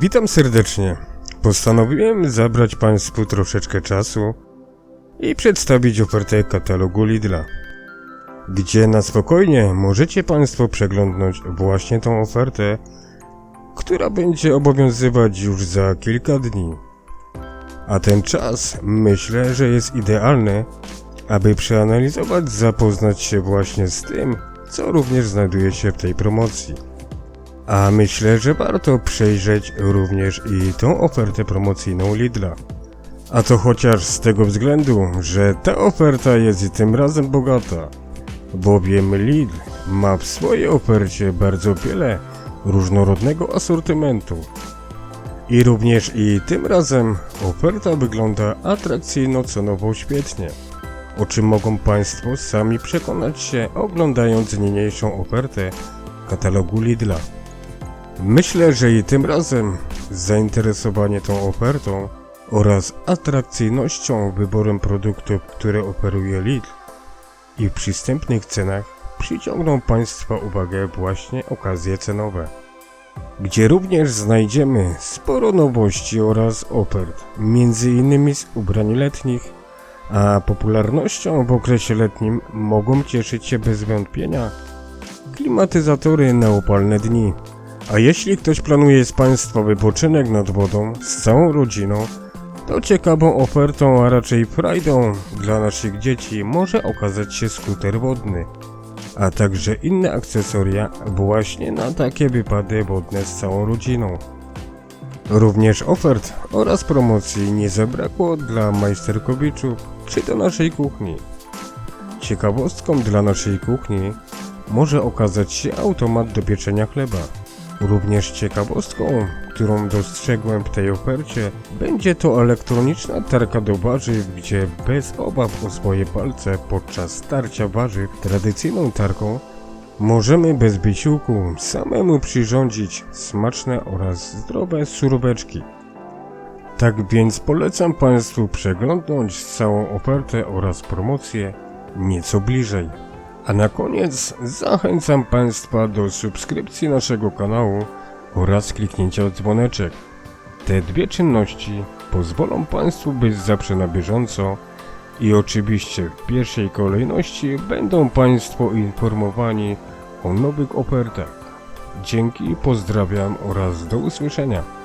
Witam serdecznie. Postanowiłem zabrać Państwu troszeczkę czasu i przedstawić ofertę katalogu Lidla, gdzie na spokojnie możecie Państwo przeglądnąć właśnie tą ofertę, która będzie obowiązywać już za kilka dni. A ten czas myślę, że jest idealny, aby przeanalizować, zapoznać się właśnie z tym, co również znajduje się w tej promocji. A myślę, że warto przejrzeć również i tą ofertę promocyjną Lidla. A to chociaż z tego względu, że ta oferta jest tym razem bogata, bowiem Lidl ma w swojej ofercie bardzo wiele różnorodnego asortymentu. I również i tym razem oferta wygląda atrakcyjno-cenowo świetnie, o czym mogą Państwo sami przekonać się oglądając niniejszą ofertę katalogu Lidla. Myślę, że i tym razem zainteresowanie tą ofertą oraz atrakcyjnością wyborem produktów, które oferuje Lidl i w przystępnych cenach przyciągną Państwa uwagę właśnie okazje cenowe, gdzie również znajdziemy sporo nowości oraz ofert, innymi z ubrań letnich, a popularnością w okresie letnim mogą cieszyć się bez wątpienia klimatyzatory na upalne dni. A jeśli ktoś planuje z Państwa wypoczynek nad wodą z całą rodziną, to ciekawą ofertą, a raczej frajdą dla naszych dzieci może okazać się skuter wodny, a także inne akcesoria właśnie na takie wypady wodne z całą rodziną. Również ofert oraz promocji nie zabrakło dla majsterkowiczów czy do naszej kuchni. Ciekawostką dla naszej kuchni może okazać się automat do pieczenia chleba. Również ciekawostką, którą dostrzegłem w tej ofercie, będzie to elektroniczna tarka do warzyw, gdzie bez obaw o swoje palce podczas starcia warzyw tradycyjną tarką możemy bez wysiłku samemu przyrządzić smaczne oraz zdrowe suróweczki. Tak więc polecam Państwu przeglądnąć całą ofertę oraz promocję nieco bliżej. A na koniec zachęcam Państwa do subskrypcji naszego kanału oraz kliknięcia dzwoneczek. Te dwie czynności pozwolą Państwu być zawsze na bieżąco i oczywiście w pierwszej kolejności będą Państwo informowani o nowych ofertach. Dzięki, pozdrawiam oraz do usłyszenia.